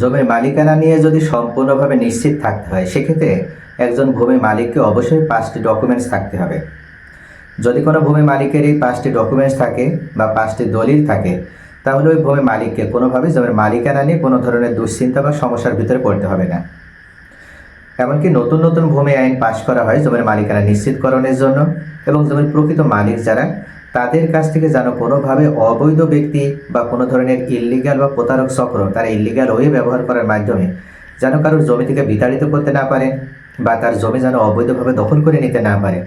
জমির মালিকানা নিয়ে যদি সম্পূর্ণভাবে নিশ্চিত থাকতে হয়, সেক্ষেত্রে একজন ভূমি মালিককে অবশ্যই পাঁচটি ডকুমেন্টস থাকতে হবে। যদি কোনো ভূমি মালিকের এই পাঁচটি ডকুমেন্টস থাকে বা পাঁচটি দলিল থাকে, তাহলে ওই ভূমি মালিককে কোনোভাবে জমির মালিকানা নিয়ে কোনো ধরনের দুশ্চিন্তা বা সমস্যার ভিতরে পড়তে হবে না। এমনকি নতুন নতুন ভূমি আইন পাশ করা হয় জমির মালিকানা নিশ্চিতকরণের জন্য এবং জমির প্রকৃত মালিক যারা তাদের কাছ থেকে যেন কোনোভাবে অবৈধ ব্যক্তি বা কোনো ধরনের ইল্লিগাল বা প্রতারক চক্র তারা ইল্লিগাল ওয়ে ব্যবহার করার মাধ্যমে যেন কারোর জমি থেকে বিতাড়িত করতে না পারে বা তার জমি যেন অবৈধভাবে দখল করে নিতে না পারে।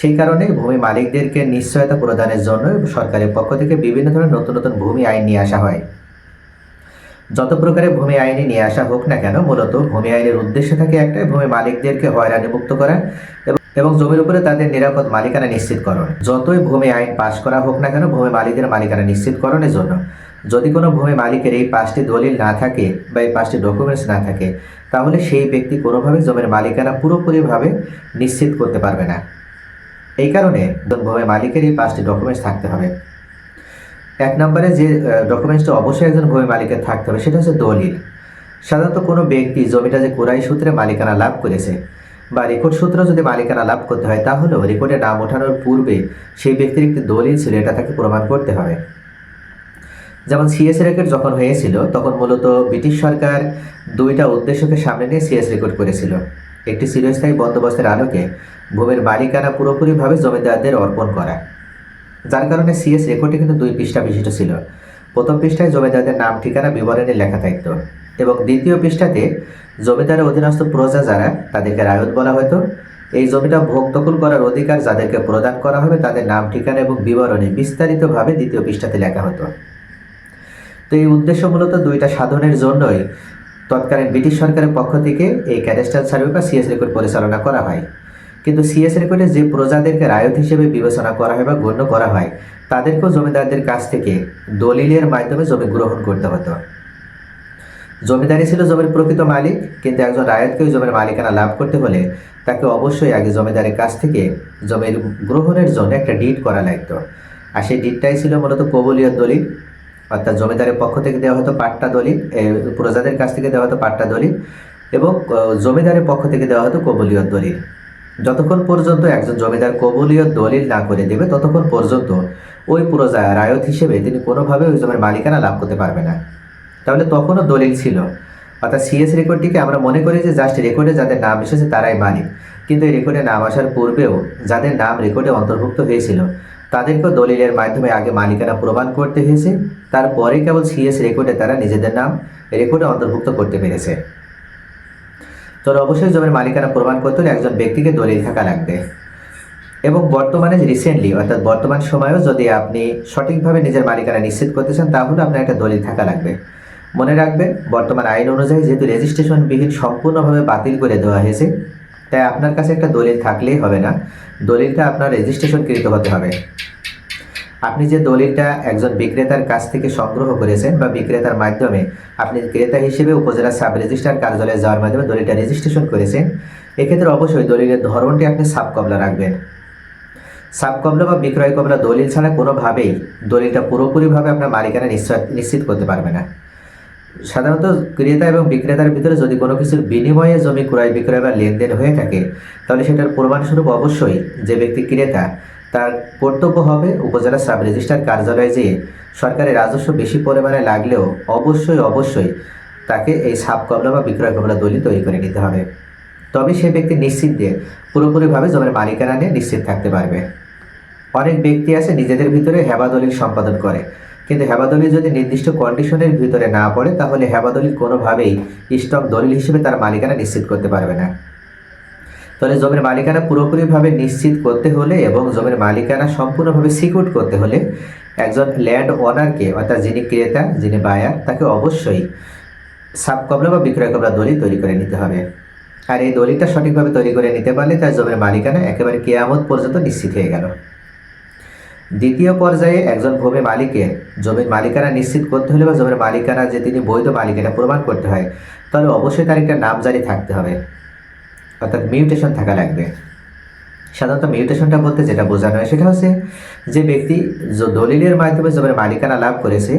সেই কারণে ভূমি মালিকদেরকে নিশ্চয়তা প্রদানের জন্য সরকারের পক্ষ থেকে বিভিন্ন ধরনের নতুন নতুন ভূমি আইন নিয়ে আসা হয়। যত প্রকারের ভূমি আইনে নিয়ে আসা হোক না কেন, মূলত ভূমি আইনের উদ্দেশ্য থাকে একটাই, ভূমি মালিকদেরকে হয়রানি মুক্ত করা এবং এবং জমির উপরে তাদের নিরাপদ মালিকানা নিশ্চিতকরণ যতই ভূমি আইন পাশ করা হোক না কেন, ভূমি মালিকের মালিকানা নিশ্চিতকরণের জন্য। যদি কোনো ভূমি মালিকের এই পাঁচটি দলিল না থাকে বা এই পাঁচটি ডকুমেন্টস না থাকে, তাহলে সেই ব্যক্তি কোনোভাবে জমির মালিকানা পুরোপুরিভাবে নিশ্চিত করতে পারবে না। এই কারণে ভূমি মালিকের এই পাঁচটি ডকুমেন্টস থাকতে হবে। এক নম্বরে যে ডকুমেন্টসটা অবশ্যই একজন ভূমি মালিকের থাকতে হবে, সেটা হচ্ছে দলিল। সাধারণত কোনো ব্যক্তি জমিটা যে কোরাই সূত্রে মালিকানা লাভ করেছে বা রেকর্ড সূত্র যদি মালিকানা লাভ করতে হয়, তাহলেও রেকর্ডে নাম ওঠানোর পূর্বে সেই ব্যক্তির একটি দলিল ছিল, এটা তাকে প্রমাণ করতে হবে। যেমন সিএস রেকর্ড যখন হয়েছিল, তখন মূলত ব্রিটিশ সরকার দুইটা উদ্দেশ্যকে সামনে নিয়ে সিএস রেকর্ড করেছিল। একটি চিরস্থায়ী বন্দোবস্তের আলোকে ভূমির মালিকানা পুরোপুরিভাবে জমিদারদের অর্পণ করা। যার কারণে সিএস রেকর্ডে কিন্তু দুই পৃষ্ঠা বিশিষ্ট ছিল। প্রথম পৃষ্ঠায় জমিদারদের নাম, ঠিকানা বিবরণী লেখা থাকত এবং দ্বিতীয় পৃষ্ঠাতে জমিদারের অধীনস্থ প্রজা যারা, তাদেরকে রায়ত বলা হতো। এই জমিটা ভোগ দখল করার অধিকার যাদেরকে প্রদান করা হবে, তাদের নাম, ঠিকানা এবং বিবরণী বিস্তারিতভাবে দ্বিতীয় পৃষ্ঠাতে লেখা হতো। তো এই উদ্দেশ্য মূলত দুইটা সাধনের জন্যই তৎকালীন ব্রিটিশ সরকারের পক্ষ থেকে এই ক্যাডেস্টাল সার্ভে বা সিএস রেকর্ড পরিচালনা করা হয়। কিন্তু সিএস রেকর্ডে যে প্রজাদেরকে রায়ত হিসেবে বিবেচনা করা হয় বা গণ্য করা হয়, তাদেরকেও জমিদারদের কাছ থেকে দলিলের মাধ্যমে জমি গ্রহণ করতে হতো। জমিদারি ছিল জমির প্রকৃত মালিক, কিন্তু একজন রায়তকে জমির মালিকানা লাভ করতে হলে তাকে অবশ্যই আগে জমিদারের কাছ থেকে জমির গ্রহণের জন্য একটা ডিট করা লাগতো। আর সেই ডিটটাই ছিল মূলত কবলীয় দলিল, অর্থাৎ জমিদারের পক্ষ থেকে দেওয়া হতো পাট্টা দলিল প্রজাদের কাছ থেকে দেওয়া হতো পাট্টা দলিল এবং জমিদারের পক্ষ থেকে দেওয়া হতো কবলীয় দলিল। যতক্ষণ পর্যন্ত একজন জমিদার কবলীয় দলিল না করে দেবে, ততক্ষণ পর্যন্ত ওই প্রজা রায়ত হিসেবে তিনি কোনোভাবে ওই জমির মালিকানা লাভ করতে পারবে না। তাহলে তখনও দলিল ছিল। অর্থাৎ সিএস রেকর্ডটিকে আমরা মনে করি যে জাস্ট রেকর্ডে যাদের নাম এসেছে তারাই মালিক। কিন্তু এই রেকর্ডে নাম আসার পূর্বেও যাদের নাম রেকর্ডে অন্তর্ভুক্ত হয়েছিল, তাদেরকেও দলিলের মাধ্যমে আগে মালিকানা প্রমাণ করতে হয়েছে। তারপরে কেবল সিএস রেকর্ডে তারা নিজেদের নাম রেকর্ডে অন্তর্ভুক্ত করতে পেরেছে। তো অবশ্যই জমির মালিকানা প্রমাণ করতে হলে একজন ব্যক্তিকে দলিল থাকা লাগবে। এবং বর্তমানে রিসেন্টলি অর্থাৎ বর্তমান সময়েও যদি আপনি সঠিকভাবে নিজের মালিকানা নিশ্চিত করতে চান, তাহলে আপনার একটা দলিল থাকা লাগবে। মনে রাখবেন, বর্তমান আইন অনুযায়ী যেহেতু রেজিস্ট্রেশন বিহীন সম্পূর্ণভাবে বাতিল করে দেওয়া হয়েছে, তাই আপনার কাছে একটা দলিল থাকলেই হবে না। দলিলটা আপনার রেজিস্ট্রেশনকৃত হতে হবে। আপনি যে দলিলটা একজন বিক্রেতার কাছ থেকে সংগ্রহ করেছেন বা বিক্রেতার মাধ্যমে আপনি ক্রেতা হিসেবে উপজেলা সাব রেজিস্ট্রার কার্যালয়ে যাওয়ার মাধ্যমে দলিলটা রেজিস্ট্রেশন করেছেন, এক্ষেত্রে অবশ্যই দলিলের ধরনটি আপনি সাব কবলা রাখবেন। সাব কবলা বা বিক্রয় কবলা দলিল ছাড়া কোনোভাবেই দলিলটা পুরোপুরিভাবে আপনার মালিকানা নিশ্চিত করতে পারবে না। সাধারণত ক্রেতা এবং বিক্রেতার ভিতরে যদি কোনো কিছুর বিনিময়ে জমি ক্রয় বিক্রয় বা লেনদেন হয়ে থাকে, তাহলে সেটার প্রমাণস্বরূপ অবশ্যই যে ব্যক্তি ক্রেতা, তার কর্তব্য হবে উপজেলা সাব রেজিস্ট্রার কার্যালয়ে যেয়ে সরকারের রাজস্ব বেশি পরিমাণে লাগলেও অবশ্যই অবশ্যই তাকে এই সাব কবলা বা বিক্রয় কবলা দলিল তৈরি করে নিতে হবে। তবে সে ব্যক্তি নিশ্চিত দিয়ে পুরোপুরিভাবে জমির মালিকানা নিয়ে নিশ্চিত থাকতে পারবে। অনেক ব্যক্তি আছে নিজেদের ভিতরে হেবাদলিল সম্পাদন করে। কিন্তু হেবাদলি যদি নির্দিষ্ট কন্ডিশনের ভিতরে না পড়ে, তাহলে হেবাদলি কোনোভাবেই স্টক দলিল হিসেবে তার মালিকানা নিশ্চিত করতে পারবে না। তাহলে জমির মালিকানা পুরোপুরিভাবে নিশ্চিত করতে হলে এবং জমির মালিকানা সম্পূর্ণভাবে সিকিউর করতে হলে একজন ল্যান্ড ওনারকে অর্থাৎ যিনি ক্রেতা, যিনি বায়ার তাকে অবশ্যই সাব কবলা বা বিক্রয় কবলা দলিল তৈরি করে নিতে হবে। আর এই দলিলটা সঠিকভাবে তৈরি করে নিতে পারলে তার জমির মালিকানা একেবারে কেয়ামত পর্যন্ত নিশ্চিত হয়ে গেল। দ্বিতীয় পর্যায়ে একজন ভূমি মালিকের জমির মালিকানা নিশ্চিত করতে হলে বা জমির মালিকানা যে তিনি বৈধ মালিক এটা প্রমাণ করতে হয়, তাহলে অবশ্যই তার একটা নামজারি থাকতে হবে। অর্থাৎ মিউটেশন থাকা লাগবে। সাধারণত মিউটেশনটা বলতে যেটা বোঝানো হয় সেটা হচ্ছে যে ব্যক্তি দলিলের মাধ্যমে জমির মালিকানা লাভ করেছে,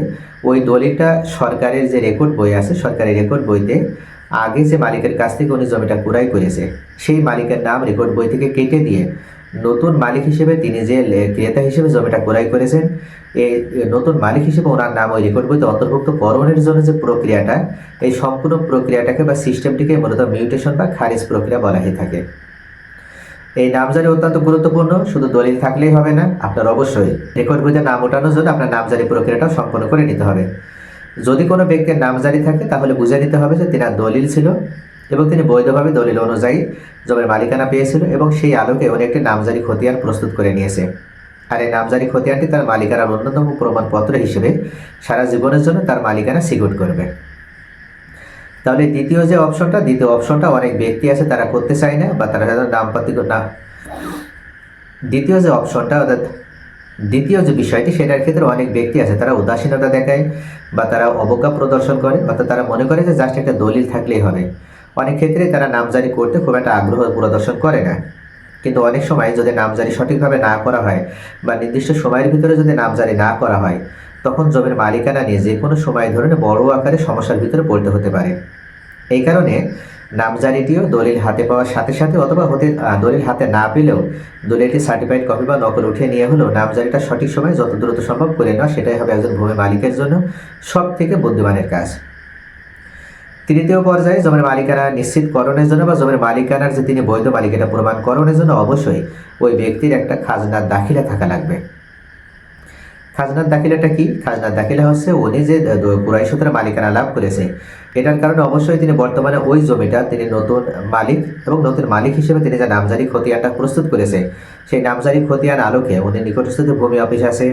ওই দলিলটা সরকারের যে রেকর্ড বই আছে, সরকারি রেকর্ড বইতে আগে যে মালিকের কাছ থেকে উনি জমিটা ক্রয় করেছে, সেই মালিকের নাম রেকর্ড বই থেকে কেটে দিয়ে নতুন মালিক হিসেবে তিনি যে ক্রেতা হিসেবে জমিটা ক্রয় করেছেন এই নতুন মালিক হিসেবে ওনার নাম ওই রেকর্ড বইতে অন্তর্ভুক্ত করণের জন্য যে প্রক্রিয়াটা, এই সম্পূর্ণ প্রক্রিয়াটাকে বা সিস্টেমটিকে মূলত মিউটেশন বা খারিজ প্রক্রিয়া বলা হয়ে থাকে। এই নামজারি অত্যন্ত গুরুত্বপূর্ণ, শুধু দলিল থাকলেই হবে না, আপনার অবশ্যই রেকর্ড বইতে নাম ওঠানোর জন্য আপনার নামজারি প্রক্রিয়াটাও সম্পন্ন করে নিতে হবে। যদি কোনো ব্যক্তির নামজারি থাকে, তাহলে বুঝে নিতে হবে যে তিনার দলিল ছিল এবং তিনি বৈধভাবে দলিল অনুযায়ী জমির মালিকানা পেয়েছিল এবং সেই আলোকে উনি একটি নামজারি খতিয়ান প্রস্তুত করে নিয়েছে। আর এই নামজারি খতিয়ানটি তার মালিকানার অন্যতম প্রমাণপত্র হিসেবে সারা জীবনের জন্য তার মালিকানা সিকিউর করবে। তাহলে দ্বিতীয় যে অপশনটা, দ্বিতীয় অপশনটা অনেক ব্যক্তি আছে তারা করতে চায় না বা তারা যাদের নামপাতি না। দ্বিতীয় যে অপশনটা, অর্থাৎ দ্বিতীয় যে বিষয়টি, সেটার ক্ষেত্রে অনেক ব্যক্তি আছে তারা উদাসীনতা দেখায় বা তারা অবজ্ঞা প্রদর্শন করে, অর্থাৎ তারা মনে করে যে জাস্ট একটা দলিল থাকলেই হবে। অনেক ক্ষেত্রে তারা নামজারি করতে খুব একটা আগ্রহ প্রদর্শন করে না। কিন্তু অনেক সময় যদি নামজারি সঠিকভাবে না করা হয় বা নির্দিষ্ট সময়ের ভিতরে যদি নামজারি না করা হয়, তখন জমির মালিকানা নিয়ে যে কোনো সময় ধরনের বড় আকারে সমস্যার ভিতরে পড়তে হতে পারে। এই কারণে নামজারিটিও দলিল হাতে পাওয়ার সাথে সাথে অথবা হতে দলিল হাতে না পেলেও দলিলটি সার্টিফাইড কপি বা নকল উঠিয়ে নিয়ে হলেও নামজারিটা সঠিক সময়ে যত দ্রুত সম্ভব করে নেওয়া, সেটাই হবে একজন ভূমি মালিকের জন্য সব থেকে বুদ্ধিমানের কাজ। তৃতীয় পর্যায়ে জমির মালিকানা নিশ্চিতকরণের জন্য বা জমির মালিকানার যে তিনি বৈধ মালিক এটা প্রমাণকরণের জন্য অবশ্যই ওই ব্যক্তির একটা খাজনার দাখিলা থাকা লাগবে। খাজনার দাখিলাটা কি? খাজনার দাখিলা হচ্ছে উনি যে কুরাই সূত্রে মালিকানা লাভ করেছে, এটার কারণে অবশ্যই তিনি বর্তমানে ওই জমিটা তিনি নতুন মালিক এবং নতুন মালিক হিসেবে তিনি যে নামজারি খতিয়ানটা প্রস্তুত করেছে, সেই নামজারি খতিয়ান আলোকে উনি নিকটস্থ ভূমি অফিস আছে।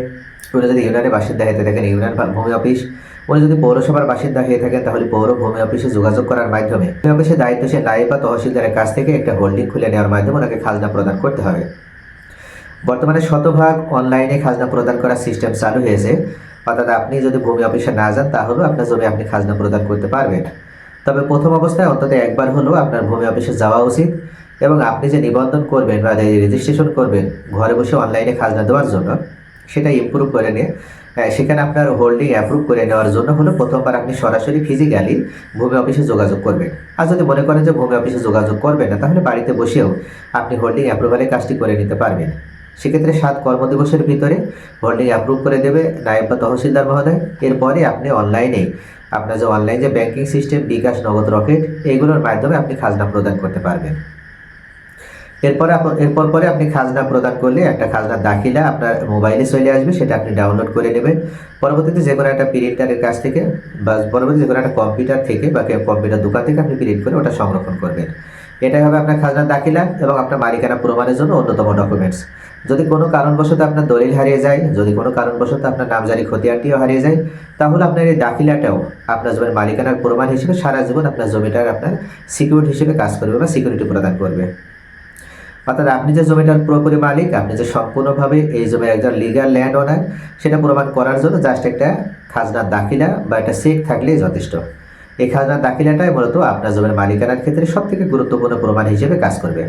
উনি যদি ইউনিয়নের বাসিন্দা হয়ে থাকেন ইউনিয়ন ভূমি অফিস উনি যদি পৌরসভার বাসিন্দা হয়ে থাকেন তাহলে পৌর ভূমি অফিসে যোগাযোগ করার মাধ্যমে ভূমি অফিসের দায়িত্বশীল নায়ক বা তহসিলদারের কাছ থেকে একটা হোল্ডিং খুলে নেওয়ার মাধ্যমে ওনাকে খাজনা প্রদান করতে হবে? বর্তমানে শতভাগ অনলাইনে খাজনা প্রদান করার সিস্টেম চালু হয়েছে। অর্থাৎ আপনি যদি ভূমি অফিসে না যান, তাহলেও আপনার জমি আপনি খাজনা প্রদান করতে পারবেন। তবে প্রথম অবস্থায় অন্তত একবার হলেও আপনার ভূমি অফিসে যাওয়া উচিত এবং আপনি যে নিবন্ধন করবেন বা রেজিস্ট্রেশন করবেন, ঘরে বসে অনলাইনে খাজনা দেওয়ার জন্য, সেটা ইমপ্রুভ করে নিয়ে সেখানে আপনার হোল্ডিং অ্যাপ্রুভ করে নেওয়ার জন্য হলো প্রথমবার আপনি সরাসরি ফিজিক্যালি ভূমি অফিসে যোগাযোগ করবেন। আর যদি মনে করেন যে ভূমি অফিসে যোগাযোগ করবেন না, তাহলে বাড়িতে বসেও আপনি হোল্ডিং অ্যাপ্রুভালের কাজটি করে নিতে পারবেন। সেক্ষেত্রে সাত কর্মদিবসের ভিতরে হোল্ডিং অ্যাপ্রুভ করে দেবে নায়ব বা তহসিলদার মহোদয়। এরপরে আপনি অনলাইনে আপনার যে অনলাইন যে ব্যাংকিং সিস্টেম বিকাশ, নগদ রকেট এইগুলোর মাধ্যমে আপনি খাজনা প্রদান করতে পারবেন। এরপরে এরপর পরে আপনি খাজনা প্রদান করলে একটা খাজনা দাখিলা আপনার মোবাইলে চলে আসবে, সেটা আপনি ডাউনলোড করে নেবেন। পরবর্তীতে যে কোনো একটা প্রিন্টারের কাছ থেকে বা পরবর্তী যে কোনো একটা কম্পিউটার থেকে বা কম্পিউটার দোকান থেকে আপনি প্রিন্ট করে ওটা সংরক্ষণ করবেন। এটাই হবে আপনার খাজনা দাখিলা এবং আপনার মালিকানা প্রমাণের জন্য অন্যতম ডকুমেন্টস যদি কোনো কারণবশত আপনার দলিল হারিয়ে যায়, যদি কোনো কারণবশত আপনার নামজারি খতিয়ানটিও হারিয়ে যায়, তাহলে আপনার এই দাখিলাটাও আপনার জমির মালিকানার প্রমাণ হিসেবে সারা জীবন আপনার জমিটার আপনার সিকিউরিটি হিসেবে কাজ করবে বা সিকিউরিটি প্রদান করবে। অর্থাৎ আপনি যে জমিটার পুরোপুরি মালিক, আপনি যে সম্পূর্ণভাবে এই জমির একজন লিগাল ল্যান্ড ওনার সেটা প্রমাণ করার জন্য জাস্ট একটা খাজনার দাখিলা বা একটা চেক থাকলেই যথেষ্ট। এই খাজনার দাখিলাটাই মূলত আপনার জমির মালিকানার ক্ষেত্রে সব থেকে গুরুত্বপূর্ণ প্রমাণ হিসেবে কাজ করবে।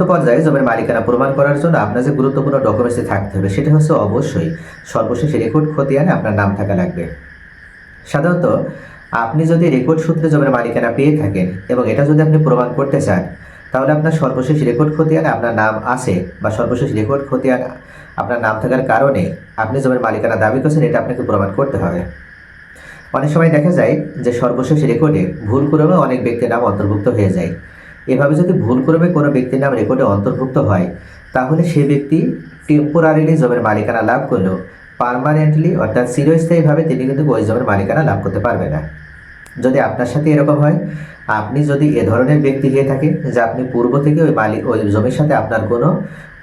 তো পর্যায়ে জমির মালিকানা প্রমাণ করার জন্য আপনার যে গুরুত্বপূর্ণ ডকুমেন্টসে থাকতে হবে, সেটা হচ্ছে অবশ্যই সর্বশেষ রেকর্ড খতিয়ানে আপনার নাম থাকা লাগবে। সাধারণত আপনি যদি রেকর্ড সূত্রে জমির মালিকানা পেয়ে থাকেন এবং এটা যদি আপনি প্রমাণ করতে চান তাহলে আপনার সর্বশেষ রেকর্ড খতিয়ানে আপনার নাম আছে বা সর্বশেষ রেকর্ড খতিয়ান আপনার নাম থাকার কারণে আপনি জমির মালিকানা দাবি করছেন, এটা আপনাকে প্রমাণ করতে হবে। অনেক সময় দেখা যায় যে সর্বশেষ রেকর্ডে ভুল ক্রমে অনেক ব্যক্তির নাম অন্তর্ভুক্ত হয়ে যায়। এভাবে যদি ভুল ক্রমে কোনো ব্যক্তির নাম রেকর্ডে অন্তর্ভুক্ত হয়, তাহলে সে ব্যক্তি টেম্পোরারিলি জমির মালিকানা লাভ করলেও পার্মানেন্টলি অর্থাৎ চিরস্থায়ীভাবে তিনি কিন্তু ওই জমির মালিকানা লাভ করতে পারবে না। যদি আপনার সাথে এরকম হয়, আপনি যদি এ ধরনের ব্যক্তি হয়ে থাকে যে আপনি পূর্ব থেকে ওই মালিক ওই জমির সাথে আপনার কোনো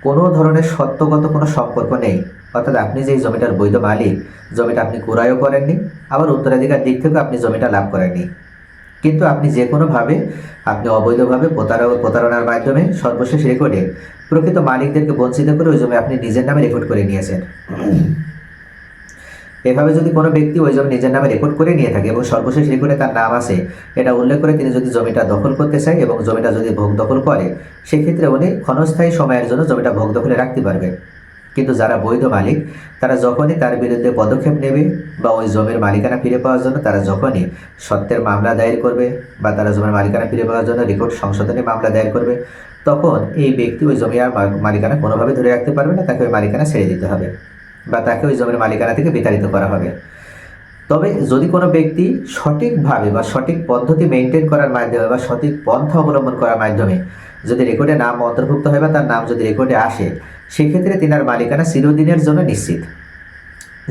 কোনো ধরনের সত্যগত কোনো সম্পর্ক নেই, অর্থাৎ আপনি যে জমিটার বৈধ মালিক, জমিটা আপনি ক্রয়ও করেননি, আবার উত্তরাধিকার দিক থেকেও আপনি জমিটা লাভ করেননি। কিন্তু আপনি যে কোনোভাবে, আপনি অবৈধভাবে প্রতারক প্রতারণার মাধ্যমে সর্বশেষ রেকর্ডে প্রকৃত মালিকদেরকে বঞ্চিত করে ওই জমি আপনি নিজের নামে রেকর্ড করে নিয়েছেন। এভাবে যদি কোনো ব্যক্তি ওই জমি নিজের নামে রেকর্ড করে নিয়ে থাকে এবং সর্বশেষ রেকর্ডে তার নাম আছে, এটা উল্লেখ করে তিনি যদি জমিটা দখল করতে চায় এবং জমিটা যদি ভোগ দখল করে, সেক্ষেত্রে উনি ক্ষণস্থায়ী সময়ের জন্য জমিটা ভোগ দখলে রাখতে পারবে। কিন্তু যারা বৈধ মালিক, তারা যখনই তার বিরুদ্ধে পদক্ষেপ নেবে বা ওই জমির মালিকানা ফিরে পাওয়ার জন্য, তারা যখনই সত্যের মামলা দায়ের করবে বা তারা জমির মালিকানা ফিরে পাওয়ার জন্য রেকর্ড সংশোধনী মামলা দায়ের করবে, তখন এই ব্যক্তি ওই জমি আর মালিকানা কোনোভাবে ধরে রাখতে পারবে না, তাকে ওই মালিকানা ছেড়ে দিতে হবে। বা তাকে ওই জমির মালিকানা থেকে বিতাড়িত করা হবে। তবে যদি কোনো ব্যক্তি সঠিকভাবে বা সঠিক পদ্ধতি মেনটেন করার মাধ্যমে বা সঠিক পন্থা অবলম্বন করার মাধ্যমে যদি রেকর্ডে নাম অন্তর্ভুক্ত হয় বা তার নাম যদি রেকর্ডে আসে, সেক্ষেত্রে তিনার মালিকানা চিরদিনের জন্য নিশ্চিত।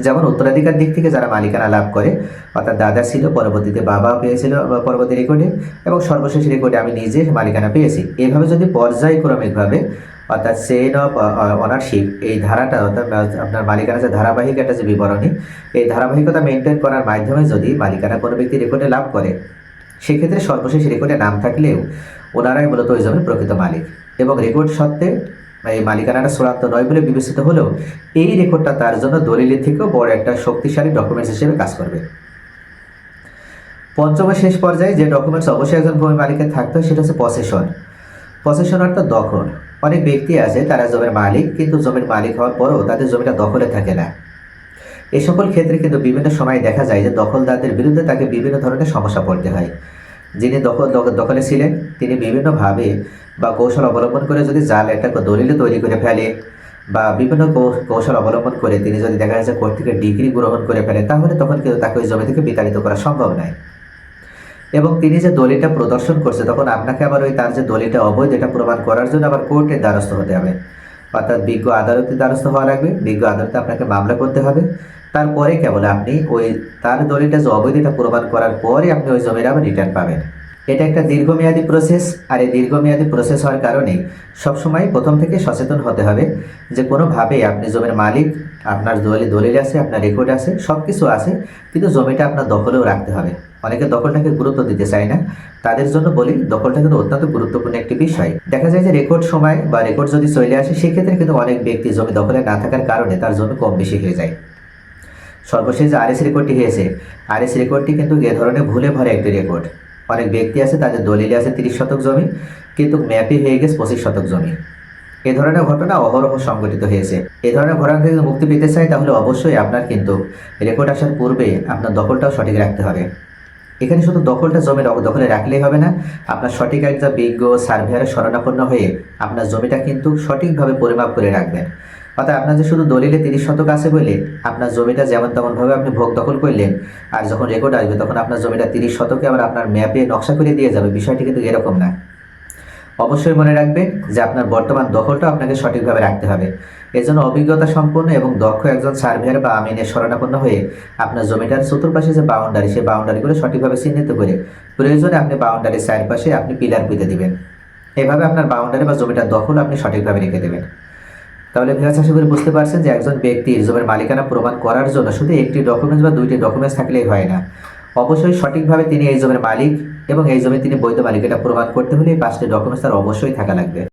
যেমন উত্তরাধিকার দিক থেকে যারা মালিকানা লাভ করে, অর্থাৎ দাদা ছিল, পরবর্তীতে বাবা পেয়েছিল পরবর্তী রেকর্ডে এবং সর্বশেষ রেকর্ডে আমি নিজে মালিকানা পেয়েছি। এভাবে যদি পর্যায়ক্রমিকভাবে অর্থাৎ চেইন অফ অনারশিপ এই ধারাটা অর্থাৎ আপনার মালিকানা যে ধারাবাহিক একটা যে বিবরণী, এই ধারাবাহিকতা মেনটেন করার মাধ্যমে যদি মালিকানা কোনো ব্যক্তি রেকর্ডে লাভ করে, সেক্ষেত্রে সর্বশেষ রেকর্ডে নাম থাকলেও ওনারাই মূলত ওই জমির প্রকৃত মালিক। এবং রেকর্ড সত্ত্বে, এই মালিকানাটা চূড়ান্ত নয় বলে বিবেচিত হলেও এই রেকর্ডটা তার জন্য দলিলের থেকেও বড় একটা শক্তিশালী ডকুমেন্টস হিসেবে কাজ করবে। পঞ্চম শেষ পর্যায়ে যে ডকুমেন্টস অবশ্যই একজন ভূমি মালিকের থাকতে হয়, সেটা হচ্ছে পসেশন পসেশন অর্থাৎ দখল। অনেক ব্যক্তি আছে তারা জমির মালিক, কিন্তু জমির মালিক হওয়ার পরও তাদের জমিটা দখলে থাকে না। এ সকল ক্ষেত্রে কিন্তু বিভিন্ন সময় দেখা যায় যে দখলদারদের বিরুদ্ধে তাকে বিভিন্ন ধরনের সমস্যা পড়তে হয়। যিনি দখল দখলে ছিলেন, তিনি বিভিন্নভাবে বা কৌশল অবলম্বন করে যদি জাল একটা দলিল তৈরি করে ফেলে বা বিভিন্ন কৌশল অবলম্বন করে তিনি যদি দেখা যাচ্ছে কোর্ট থেকে ডিগ্রি গ্রহণ করে ফেলে, তাহলে তখন কিন্তু তাকে ওই জমি থেকে বিতাড়িত করা সম্ভব নয়। এবং তিনি যে দলিলটা প্রদর্শন করছে, তখন আপনাকে আবার ওই তার যে দলিলটা অবৈধ, এটা প্রমাণ করার জন্য আবার কোর্টের দ্বারস্থ হতে হবে। অর্থাৎ বিজ্ঞ আদালতের দ্বারস্থ হওয়া লাগবে। বিজ্ঞ আদালতে আপনাকে মামলা করতে হবে। তারপরে কেবল আপনি ওই তার দলিলটা যে অবৈধ, এটা প্রমাণ করার পরে আপনি ওই জমির আবার রিটার্ন পাবেন। এটা একটা দীর্ঘমেয়াদী প্রসেস আর এই দীর্ঘমেয়াদী প্রসেস হওয়ার কারণে সবসময় প্রথম থেকে সচেতন হতে হবে যে কোনোভাবে আপনি জমির মালিক, আপনার দলিল দলিল আছে, আপনার রেকর্ড আছে সব কিছু আছে, কিন্তু জমিটা আপনার দখলেও রাখতে হবে। অনেকে দখলটাকে গুরুত্ব দিতে চায় না। তাদের জন্য বলি, দখলটা কিন্তু অত্যন্ত গুরুত্বপূর্ণ একটি বিষয়। দেখা যায় যে রেকর্ড সময় বা রেকর্ড যদি চলে আসে, সেক্ষেত্রে কিন্তু অনেক ব্যক্তি জমি দখলে না থাকার কারণে তার জমি কম বেশি হয়ে যায়। সর্বশেষ যে আরএস রেকর্ডটি হয়েছে। আরএস রেকর্ডটি কিন্তু এ ধরনের ভুলে ভরে একটি রেকর্ড অনেক ব্যক্তি আছে, তাদের দলিলে আছে তিরিশ শতক জমি, কিন্তু ম্যাপে হয়ে গেছে পঁচিশ শতক জমি। এ ধরনের ঘটনা অহরহ সংঘটিত হয়েছে। এ ধরনের ঘটনা থেকে মুক্তি পেতে চাই, তাহলে অবশ্যই আপনার কিন্তু রেকর্ড আসার পূর্বে আপনার দখলটাও সঠিক রাখতে হবে। এখানে শুধু দখলটা জমি দখলে রাখলেই হবে না, আপনার সঠিক একজন বিজ্ঞ সার্ভেয়ারের শরণাপন্ন হয়ে আপনার জমিটা কিন্তু সঠিকভাবে পরিমাপ করে রাখবেন। অর্থাৎ আপনার যে শুধু দলিলে তিরিশ শতক আছে বলে আপনার জমিটা যেমন তেমনভাবে আপনি ভোগ দখল করলেন, আর যখন রেকর্ড আসবে তখন আপনার জমিটা তিরিশ শতকে আবার আপনার ম্যাপে নকশা করে দিয়ে যাবে, বিষয়টি কিন্তু এরকম না। অবশ্যই মনে রাখবেন যে আপনার বর্তমান দখলটা আপনাকে সঠিকভাবে রাখতে হবে। এজন্য অভিজ্ঞতা সম্পন্ন এবং দক্ষ একজন সার্ভেয়ার বা আমিনের শরণাপন্ন হয়ে আপনার জমিটার চতুর্পাশে যে বাউন্ডারি সেই বাউন্ডারিগুলো সঠিকভাবে চিহ্নিত করে প্রয়োজনে আপনি বাউন্ডারির চারপাশে আপনি পিলার পুঁতে দিবেন। এভাবে আপনার বাউন্ডারি বা জমিটার দখল আপনি সঠিকভাবে রেখে দেবেন। তাহলে ভিউয়ার্স আশা করি বুঝতে পারছেন যে একজন ব্যক্তির জমির মালিকানা প্রমাণ করার জন্য শুধু একটি ডকুমেন্টস বা দুইটি ডকুমেন্টস থাকলেই হয় না। অবশ্যই সঠিকভাবে তিনি এই জমির মালিক এবং এই জমি তিনি বৈধ মালিক এটা প্রমাণ করতে হলে এই পাঁচটি ডকুমেন্টস তার অবশ্যই থাকা লাগবে।